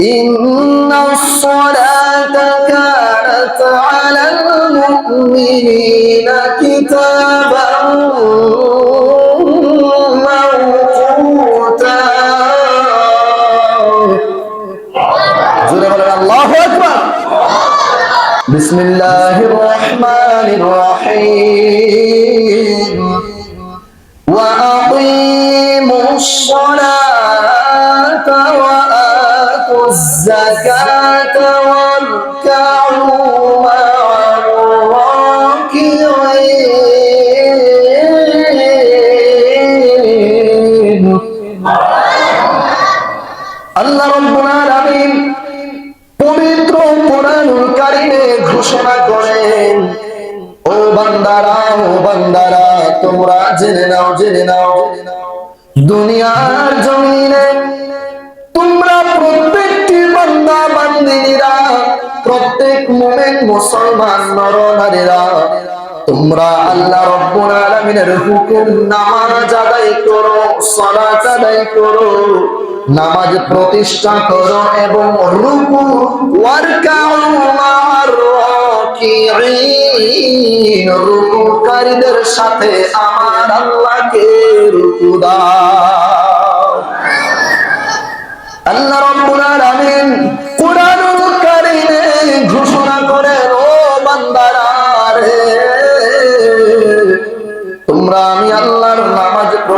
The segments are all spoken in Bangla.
إن الصلاة كانت على المؤمنين كتابا موقوتا. الله أكبر. بسم الله الرحمن জেনে নাও জেনে নাও। দুনিয়ার জমিনে তোমরা প্রত্যেকটি বান্দা, বান্দিনীরা, প্রত্যেক মুমিন মুসলমান নর নারীরা তোমরা আল্লাহ রব্বুল আলামিনের হুকুম নামাজ আদায় করো, সালাত আদায় করো, নামাজ প্রতিষ্ঠা করো এবং রুকু, ওয়ারকাউ রাকিঈন রুকুকারীদের সাথে আমার আল্লাহকে রুকু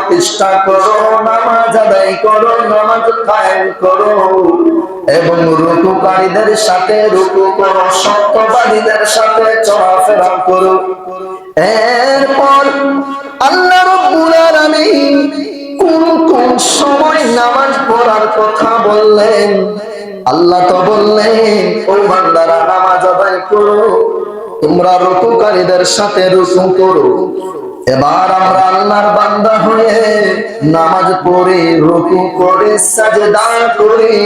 প্রতিষ্ঠা করো, নামাজ আদায় করো, নামাজ কায়েম করো। এবং রুকুকারীদের সাথে রুকু করো, সত্যবাদীদের সাথে চলাফেরা করো। এরপর আল্লাহ রাব্বুল আলামিন কোন কোন সময় নামাজ পড়ার কথা বললেন? আল্লাহ তো বললেন, ও বান্দারা, নামাজ আদায় করো, তোমরা রুকুকারীদের সাথে রুকু করো। এবার আমরা আল্লাহর বান্দা হয়ে নামাজ পড়ি, রুকু করে, সাজদা করি।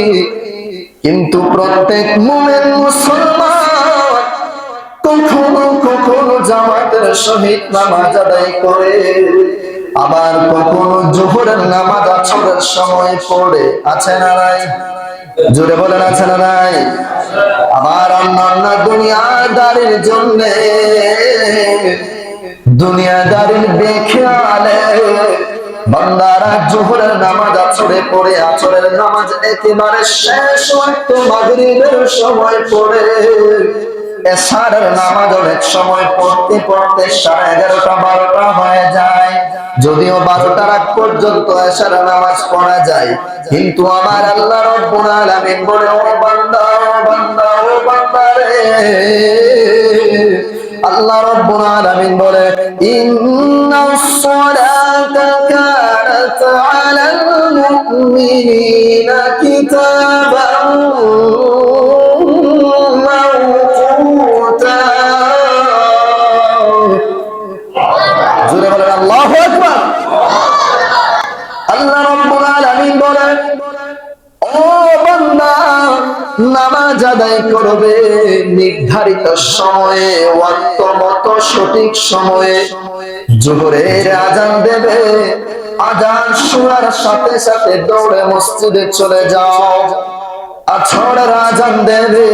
কিন্তু প্রত্যেক মুমিন মুসলমান কখনো কখনো জামাতের সহিত নামাজ আদায় করে। আবার কখনো জোহরের নামাজ আছরের সময় পড়ে। আছে না নাই? জোরে বলেন, আছে না নাই? আবার অন্যান্য দুনিয়াদারির জন্য দুনিয়াদারির বেখেয়ালে বান্দারা জোহরের নামাজ আছরে পড়ে, আছরের নামাজ একেবারে শেষ মাগরিবের সময় পড়ে। এসারের নামাজ অনেক সময় পড়তে পড়তে সাড়ে এগারোটা, বারোটা হয়ে যায়। যদিও বারোটার আগ পর্যন্ত এসার নামাজ পড়া যায়, কিন্তু আমার আল্লাহ রব্বুল আলামিন বলে ও বান্দা ও বান্দা ও বান্দা রে। আল্লাহ রব্বুল আলামিন বলে ইন্নাস করবে নির্ধারিত সময়ে ওয়াক্ত সঠিক সময়ে জোহরের আজান দেবে। আজান শোনার সাথে সাথে দৌড়ে মসজিদে চলে যাও। আছড়ের আজান দেবে।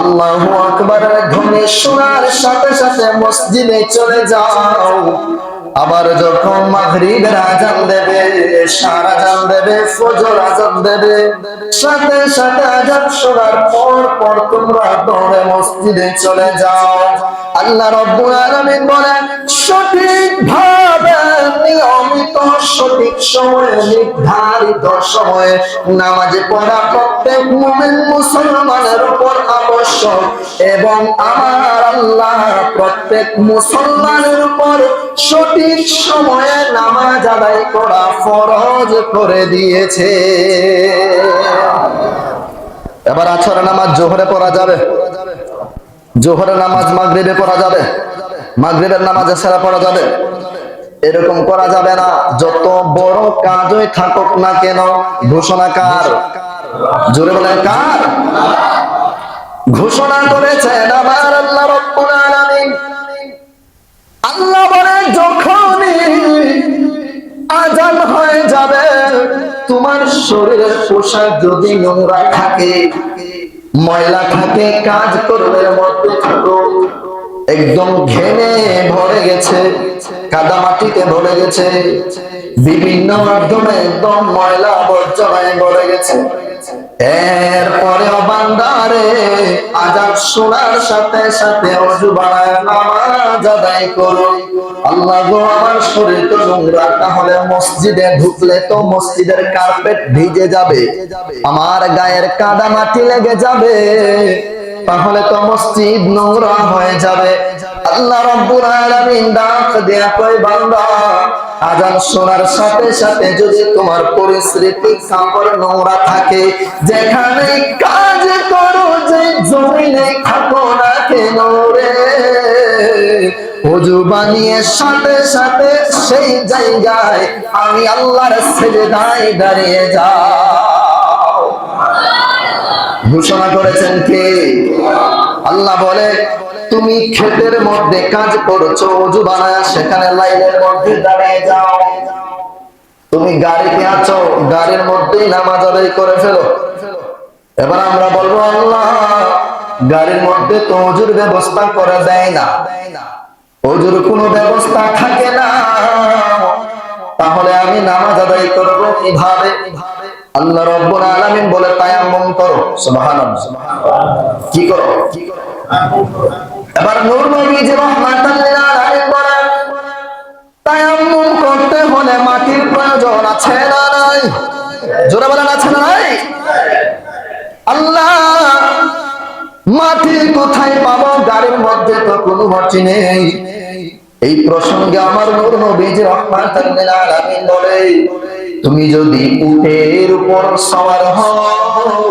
আল্লাহু আকবারের ধ্বনি শোনার সাথে সাথে মসজিদে চলে যাও। আবার যখন মাগরিবের আজান দেবে, সার আজান দেবে, ফজর আজান দেবে, সাথে সাথে আজান শোনার পর পর তোমরা দৌড়ে মসজিদে চলে যাও। আল্লাহ রব্বুল আলামিন বলেন, সঠিক ভাবে নিয়মিত সঠিক সময়ে, নির্ধারিত সময়ে নামাজ পড়া প্রত্যেক মুমিন মুসলমানের উপর আবশ্যক এবং আমার আল্লাহ প্রত্যেক মুসলমানের উপর সঠিক সময়ে নামাজ আদায় করা ফরজ করে দিয়েছে। এবার আছর নামাজ জোহরে পড়া যাবে। জোহরের নামাজ মাগরিবে পড়া যাবে। মাগরিবের নামাজ এছাড়া পড়া যাবে। এরকম করা যাবে না। যত বড় কাজই থাকুক না কেন, ঘোষণা কার? জোরে বলেন, কার? ঘোষণা করেছেন আমার আল্লাহ রব্বুল আলামিন। আল্লাহ বলে, যখনই আজান হয়ে যাবে, তোমার শরীরের পোশাক যদি নোংরা থাকে, ময়লা থাকে, কাজ করবে মধ্যে থাকো একদম ঘেমে ভরে গেছে, কাদা মাটিতে ভরে গেছে, বিভিন্ন মাধ্যমে একদম ময়লা আবর্জনায় ভরে গেছে। এরপরে বান্দারে আজাদ শোনার সাথে সাথে অজু বানায় নামাজ আদায় করো। আল্লাহ গো, আমার শরীর তো নোংরা, তাহলে মসজিদে ঢুকলে তো মসজিদের কার্পেট ভিজে যাবে, আমার গায়ের কাদা মাটি লেগে যাবে। তাহলে তো মসজিদ নোংরা হয়ে যাবে। আল্লাহ রাব্বুল আলামিন ডাক দেয়া কই বান্দা, আজান শোনার সাথে সাথে যদি তোমার পরিস্থিতি কাপড় নোংরা থাকে, যেখানে কাজ করো, যে জমিনে থাকো না কেন রে? অজু বানিয়ে সাথে সাথে সেই জায়গায় আমি আল্লাহর সেজদায় দাঁড়িয়ে যাও ঘোষণা করেছেন কে? আল্লাহ বলে, তুমি ক্ষেতের মধ্যে কাজ করছ অজু বানায় সেখানে লাইনের মধ্যে দাঁড়িয়ে যাও। তুমি গাড়িতে আছো, গাড়ির মধ্যেই নামাজ আদায় করে ফেলো। এবার আমরা বলব, আল্লাহ, গাড়ির মধ্যে তো অজুর ব্যবস্থা করে দেয় না। অজুর কোনো ব্যবস্থা থাকে না। তাহলে আমি নামাজ আদায় করব কীভাবে? আল্লাহ রব্বুল আলামিন বলে, তায়াম্মুম করো। সুবহানাল্লাহ। কি করো? কি করো এবার নূর নবীজি রহমাতাল লিল আলামিন বলেন তায়াম্মুম করতে হলে মাটির প্রয়োজন আছে না নাই? জোরে বলেন, আছে না নাই? আল্লাহ মাটি কোথায় পাবো? গাড়ির মধ্যে তো কোনো মাটি নেই। এই প্রসঙ্গে আমার নূর নবীজি রহমাতাল লিল আলামিন বলে তুমি যদি উটের উপর হও,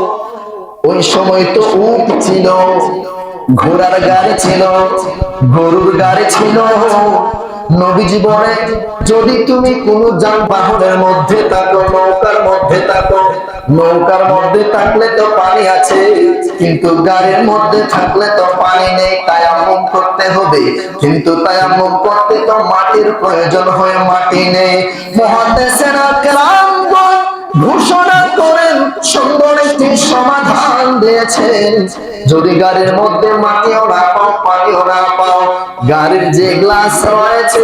ওই সময় তো উট ছিল, ঘোড়ার গাড়ি ছিল, গরুর গাড়ি ছিল। নবীজি বলে যদি তুমি কোন যানবাহনের মধ্যে থাকো, নৌকার মধ্যে থাকো নৌকার মধ্যে থাকলে তো পানি আছে, কিন্তু গাড়ির মধ্যে থাকলে তো পানি নেই, তায়াম্মুম করতে হবে। কিন্তু তায়াম্মুম করতে তো মাটির প্রয়োজন হয় মাটি নেই। মহাদেশেরা কেরামগণ ঘোষণা করেন সুন্দর একটি সমাধান দিয়েছেন। যদি গাড়ির মধ্যে মাটিও না পাও, পানিও না পাও, গাড়ির যে গ্লাস রয়েছে,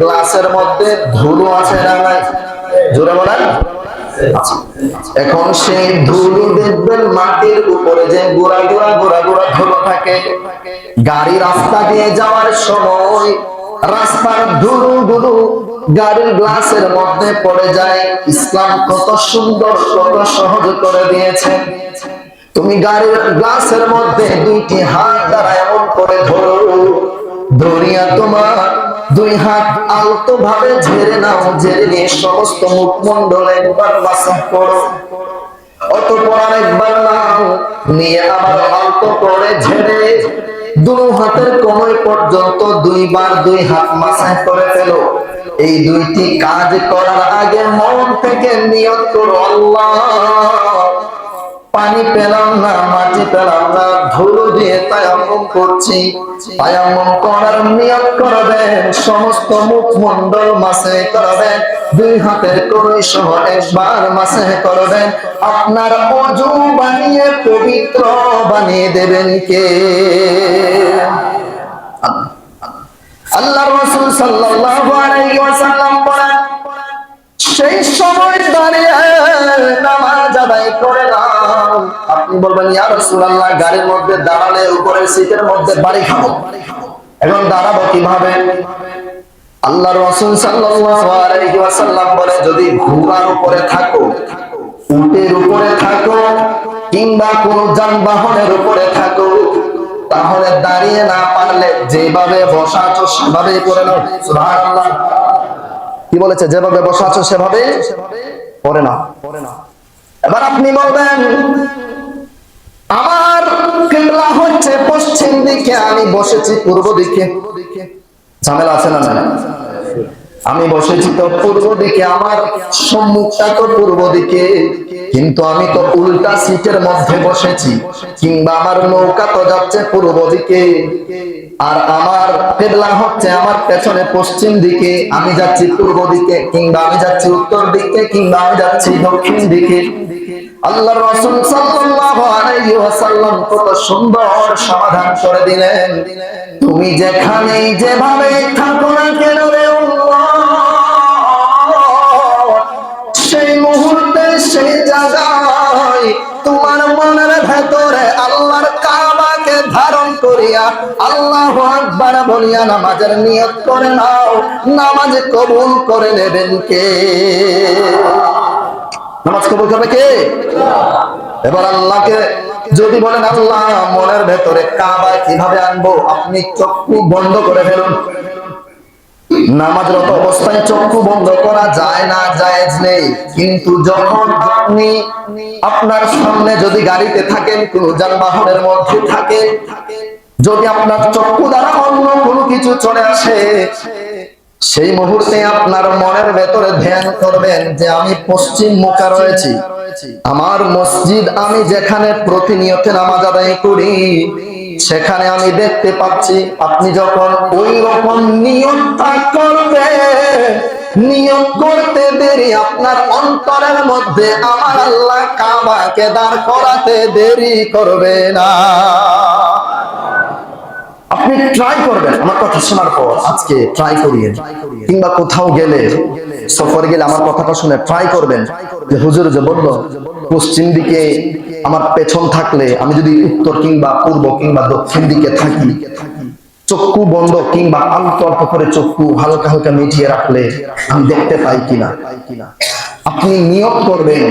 গ্লাসের মধ্যে ধুলো আছে না জোরে বলেন। এখন সেই ধুলো দেখবেন মাটির উপরে যে গোড়া গোড়া গোড়া গোড়া ধুলো থাকে। গাড়ি রাস্তা দিয়ে যাওয়ার সময় রাস্তার ধুলো ধুলো গাড়ির গ্লাসের মধ্যে পড়ে যায়। ইসলাম কত সুন্দর, কত সহজ করে দিয়েছে। তুমি গাড়ির গ্লাসের মধ্যে দুইটি হাত দ্বারা এমন করে ধরো ধরিয়া তোমার দুই হাত আলতো ভাবে ঝেড়ে নাও, ঝেড়ে নিয়ে সমস্ত মুখমন্ডল একবার বাসা করো। অতপর আরেকবার নাও, নিয়ে আবার আলতো করে ঝেড়ে দুই হাতের কোমর পর্যন্ত দুইবার দুই হাত মাসায় করে ফেলো। এই দুইটি কাজ করার আগে মন থেকে নিয়ত করো, আল্লাহ। পানি পেলাম না, মাটি পেলাম না, ধুলো দিয়ে তায়াম্মম করছি। তায়াম্মম করার নিয়ত করবেন, সমস্ত মুখমণ্ডল মাসে করবেন, দুই হাতের কড়ই সহ একবার মাসে করবেন। আপনার অজু বানিয়ে, পবিত্র বানিয়ে দেবেন কে? আল্লাহ রাসূল বলেন, সেই সময় দাঁড়িয়ে আপনি বলবেন গাড়ির মধ্যে দাঁড়ালে উপরের সিটের মধ্যে বাড়ি খাব। এখন দাঁড়াবো কীভাবে? আল্লাহ বলে, যদি ঘোড়ার উপরে থাকো, উটের উপরে থাকো, কিংবা কোন যানবাহনের উপরে থাকো, তাহলে দাঁড়িয়ে না পারলে যেভাবে বসা আছো সেভাবেই করে নাও। কি বলেছে? যেভাবে বসা আছো সেভাবে পরে না। পরে না এবার আপনি বলবেন, আমার কিবলা হচ্ছে পশ্চিম দিকে, আমি বসেছি পূর্ব দিকে। ঝামেলা আছে না না আমি বসেছি তো পূর্ব দিকে, আমার সম্মুখটা তো পূর্ব দিকে, কিন্তু আমি তো উল্টা সিটের মধ্যে বসেছি, কিংবা আমার নৌকা তো যাচ্ছে পূর্ব দিকে। আর আমার কেবলা হচ্ছে আমার পেছনে পশ্চিম দিকে, আমি যাচ্ছি পূর্ব দিকে কিংবা আমি যাচ্ছি উত্তর দিকে কিংবা আমি যাচ্ছি দক্ষিণ দিকে। আল্লাহ রাসূল ওয়াসাল্লাম কত সুন্দর সমাধান করে দিলেন। তুমি যেখানেই যেভাবে থাকো না কেন সেই মুহূর্তে, সেই জায়গায় তোমার মনের ভেতরে আল্লাহর কাবাকে ধারণ করিয়া আল্লাহ আকবার বলিয়া নামাজের নিয়ত করে নাও। নামাজ কবুল করে নেবেন কে? নামাজ কবুল করবে কে? এবার আল্লাহকে যদি বলেন, আল্লাহ, মনের ভেতরে কাবা কীভাবে আনব? আপনি চক্ষু বন্ধ করে ফেলুন। নামাজরত অবস্থায় চক্ষু বন্ধ করা যায় না, জায়েজ নেই। কিন্তু যখন আপনি আপনার সামনে যদি গাড়িতে থাকেন, কোন যানবাহনের মধ্যে থাকেন, যদি আপনার চক্ষু দ্বারা অন্য কোনো কিছু চলে আসে, সেই মুহূর্তে আপনার মনের ভেতরে ধ্যান করবেন যে আমি পশ্চিম মুখা রয়েছি। আমার মসজিদ আমি যেখানে প্রতিনিয়ত নামাজ আদায় করি সেখানে আমি দেখতে পাচ্ছি, আপনি যখন ওই রকম নিয়মটা করবেন নিয়ম করতে দেরি, আপনার অন্তরের মধ্যে আমার আল্লাহ কাবাকে দাঁড় করাতে দেরি করবে না। আপনি ট্রাই করবেন, আমার কথা শোনার পর, আজকে ট্রাই করিয়ে কিংবা কোথাও গেলে, সফরে গেলে আমার কথাটা শুনে ট্রাই করবেন। যে হুজুর যে বলল পশ্চিম দিকে আমার পেছন থাকলে আমি যদি উত্তর কিংবা পূর্ব কিংবা দক্ষিণ দিকে থাকি, চক্ষু বন্ধ কিংবা অল্প অল্প করে চক্ষু হালকা হালকা মিটিয়ে রাখলে আমি দেখতে পাই কিনা। আপনি নিয়ত করবেন,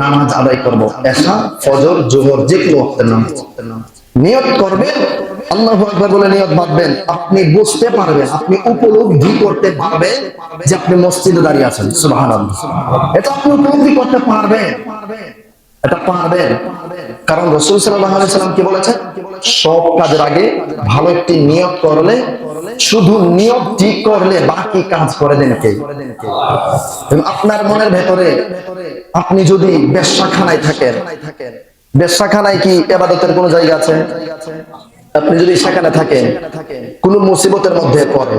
নামাজ আদায় করব এসা ফজর, জোহর, যে কোনো ওয়াক্তের নামাজ। নিয়ত করবেন, আল্লাহ আকবার বলে নিয়ত বাঁধবেন, আপনি বুঝতে পারবেন, আপনি উপলব্ধি করতে পারবেন যে আপনি মসজিদে দাঁড়িয়ে আছেন। সুবহানাল্লাহ। এটা আপনি উপলব্ধি করতে পারবেন। এটা পারবেন কারণ রসুল সাল্লাম কি বলেছেন? সব কাজের আগে ভালো একটি নিয়ত করলে, শুধু নিয়ত ঠিক করলে বাকি কাজ করে দেন আপনার মনের ভেতরে আপনি যদি বেশ্যাখানায় থাকেন, বেশ্যাখানায় কি এবাদতের কোন জায়গা আছে? আপনি যদি সেখানে থাকেন, কোন মুসিবতের মধ্যে পড়ে,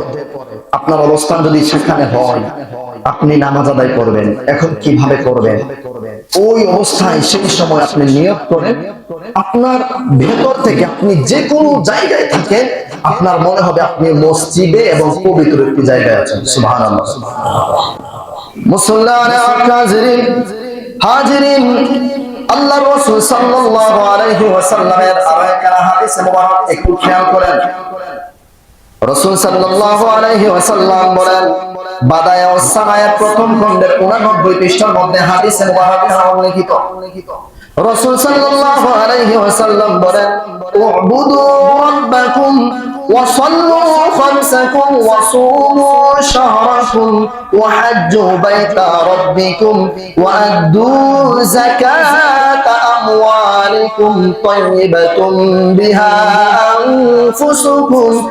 আপনার অবস্থান যদি সেখানে হয়, আপনি নামাজ আদায় করবেন। এখন কীভাবে করবেন? ওই অবস্থায় সেই সময় আপনি নিয়োগ করেন। আপনার ভেতর থেকে আপনি যে কোনো জায়গায় থাকেন, আপনার মনে হবে আপনি মসজিদে এবং পবিত্র একটি জায়গায় আছেন। সুবহানাল্লাহ। মুসলমান হাজিরিন হাজিরিন আল্লাহ রাসূল সাল্লাল্লাহু আলাইহি ওয়াসাল্লামের মুবারক একটু খেয়াল করেন। রাসূল সাল্লাল্লাহু আলাইহি ওয়াসাল্লাম বলেন বাদায়া ওয়াসানায়ের প্রথম খণ্ডের 89 পৃষ্ঠার মধ্যে হাদিস মুবারক উল্লেখিত রাসূল সাল্লাল্লাহু আলাইহি ওয়াসাল্লাম বলেন উবুদু রাব্বাকুম وصلوا خمسكم وصوموا شهركم وحجوا بيت ربكم وأدوا زكاة أموالكم طيبة بها أنفسكم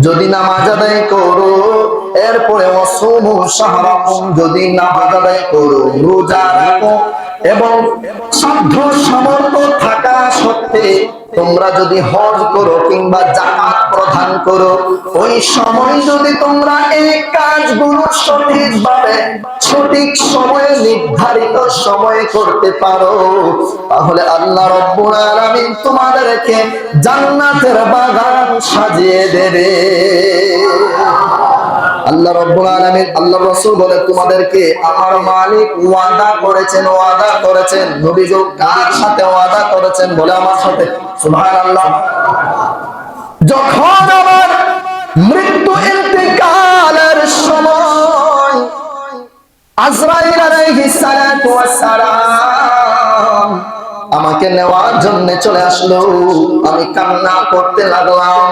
যদি নামাজ আদায় করো, এরপরে অসমু শাহরাকুম যদি নামাজ আদায় করো, রোজা রাখো এবং সাধ্য সামর্থ্য থাকা সত্ত্বে তোমরা যদি হজ করো কিংবা জাকাত প্রদান করো, ওই সময় যদি তোমরা এই কাজগুলো সঠিকভাবে, সঠিক সময়ে, নির্ধারিত সময়ে করতে পারো, তাহলে আল্লাহ রব্বুল আলামিন তোমাদেরকে জান্নাতের বাগান সাজিয়ে দেবে। আল্লাহ রব্বুল আলামিন, আল্লাহ রাসূল বলে তোমাদেরকে আমার মালিক ওয়াদা করেছেন ওয়াদা করেছেন। নবী গো কার সাথে ওয়াদা করেছেন বলে আমার সাথে। সুবহানাল্লাহ। যখন আমার মৃত্যু ইন্তেকালের সময় আজরাইল আলাইহিস সালাতু ওয়াস সালাম আমাকে নেওয়ার জন্য চলে আসলো। আমি কান্না করতে লাগলাম।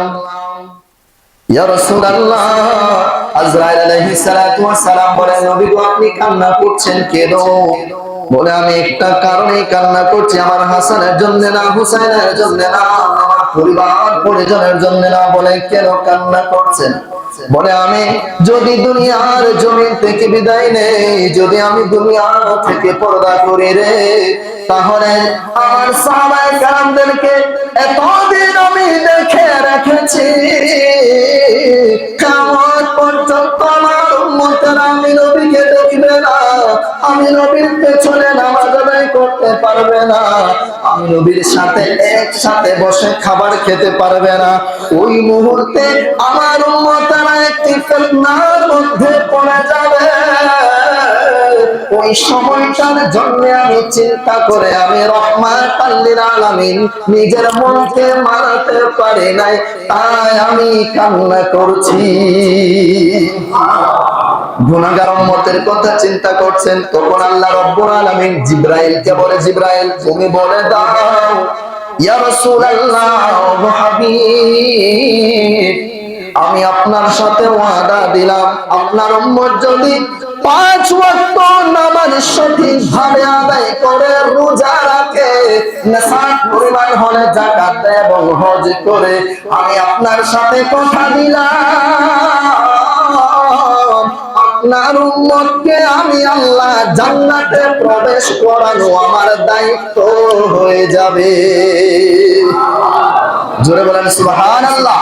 আপনি কান্না করছেন কেন? বলে, আমি একটা কারণে কান্না করছি, আমার হাসানের জন্য না, হুসাইনের আমার পরিবার পরিজনের জন্য না। বলে, কেন কান্না করছেন? বলে আমি, যদি দুনিয়ার জমিন থেকে বিদায় নেই, যদি আমি দুনিয়া থেকে পর্দা করি রে, তাহলে আমার সাহাবায়ে কারামদেরকে এতদিন আমি দেখে রেখেছি কেমন পর্যন্ত আমার উম্মতের আমি নবীকে দেখবে না, আমি নবীর পেছনে নামাজ আদায় পারবে না। আমি নবীর সাথে একসাথে বসে খাবার খেতে পারবে না। ওই মুহূর্তে আমার উম্মতেরা একটি ফিতনার মধ্যে পড়ে যাবে। ওই সময়টার জন্য আমি চিন্তা করে আমি রহমান আল্লিল আলামিন নিজের মনকে মারাতে পারি নাই, তাই আমি কান্না করছি। গুনাহগার উম্মতের কথা চিন্তা করছেন, তখন আল্লাহ রব্বুল আলামিন জিব্রাইলকে বলে, জিব্রাইল, তুমি বলে দাও, ইয়া রাসূলুল্লাহ হাবিব আমি আপনার সাথে ওয়াদা দিলাম। আপনার উম্মত যদি পাঁচ ওয়াক্ত নামাজ সঠিক ভাবে আদায় করে, রোজা রাখে, নেশার পরিমাণ হলে দেয় এবং হজ করে, আমি আপনার সাথে কথা দিলাম। আপনার উম্মতকে আমি আল্লাহ জান্নাতে প্রবেশ করানো আমার দায়িত্ব হয়ে যাবে। জোরে বলেন, সুবহানাল্লাহ।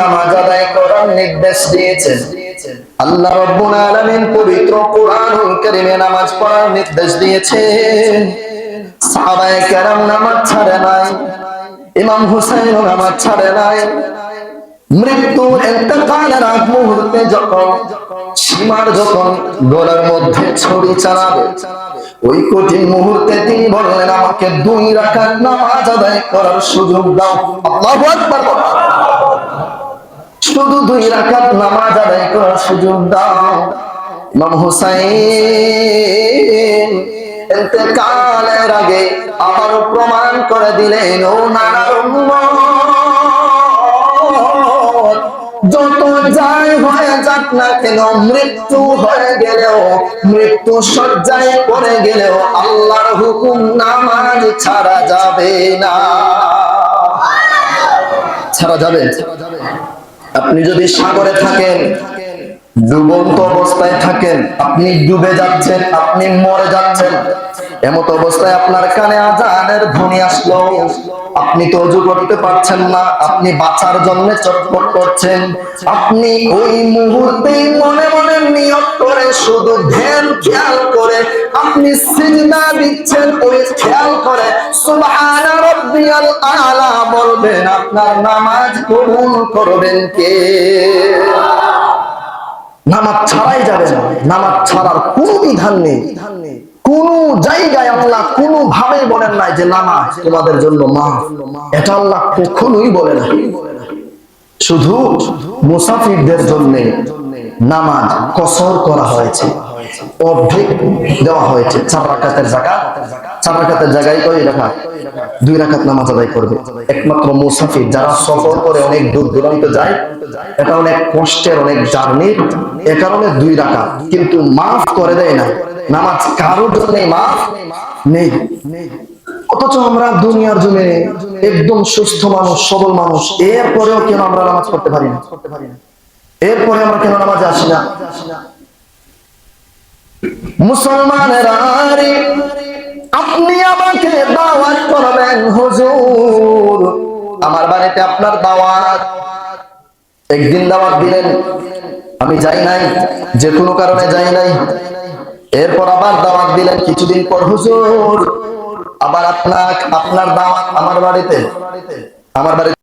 নামাজ আদায় করার নির্দেশ দিয়েছেন। আল্লাহ রাব্বুল পবিত্র কোরআনুল কারীমে নামাজ পড়ার নির্দেশ দিয়েছেন। সাহাবায়ে কেরাম নামাজ ছাড়ে নাই, ইমাম হুসাইনও নামাজ ছাড়ে নাই মৃত্যু এতেকালের আগ মুহূর্তে যখন সীমার যখন গলার মধ্যে ছড়ি চালাবে ওই কঠিন মুহূর্তে তিনি বললেন আমাকে দুই রাকাত নামাজ আদায় করার সুযোগ দাও। আল্লাহু আকবার শুধু দুই রাকাত নামাজ আদায় করার সুযোগ দাও। ইমাম হুসাইন এতেকালের আগে আবার প্রমাণ করে দিলেন ও উম্মত, যত যাই হয়ে যাক না কেন, মৃত্যু হয়ে গেলেও, মৃত্যু সজ্জায় পড়ে গেলেও আল্লাহর হুকুম নামাজ ছাড়া যাবে না। ছাড়া যাবে? আপনি যদি সাগরে থাকেন ডুবন্ত অবস্থায় থাকেন, আপনি ডুবে যাচ্ছেন, আপনি মরে যাচ্ছেন। এমত অবস্থায় আপনার কানে আজানের ধ্বনি আসলো। আপনি তো অজু করতে পারছেন না, আপনি বাঁচার জন্য চটপট করছেন। আপনি ওই মুহূর্তে মনে মনে নিয়ত করে, শুধু ধ্যান, খেয়াল করে, আপনি সিজদা দিচ্ছেন, ওই খেয়াল করে। সুবহানা রাব্বিয়াল আলা বলবেন, আপনার নামাজ কবুল করবেন কে? নামাজ ছাড়াই যাবে না। নামাজ ছাড়ার কোনো বিধান নেই। কোন জায়গায় আল্লাহ কোন ভাবে বলেন নাই যে নামাজ তোমাদের জন্য মা এটা আল্লাহ কখনোই বলে না। শুধু মুসাফিরদের জন্য নামাজ কসর করা হয়েছে। অর্ধেক দেওয়া হয়েছে। চার রাকাতের জায়গা কিন্তু মাফ করে দেয় না। নামাজ কারোর জন্য মাফ নেই। অথচ আমরা দুনিয়ার জমে একদম সুস্থ মানুষ, সবল মানুষ, এরপরেও কেন আমরা নামাজ পড়তে পারি না? এরপরে আমরা কেন নামাজে আসি না? মুসলমানেরা আপনি আমাকে দাওয়াত করবেন, হুজুর। আমার বাড়িতে আপনার দাওয়াত। একদিন দাওয়াত দিলেন। আমি যাই নাই, যে কোনো কারণে যাই নাই। এরপর আবার দাওয়াত দিলেন কিছুদিন পর, হুজুর। আবার আপনার আপনার দাওয়াত আমার বাড়িতে। আমার বাড়িতে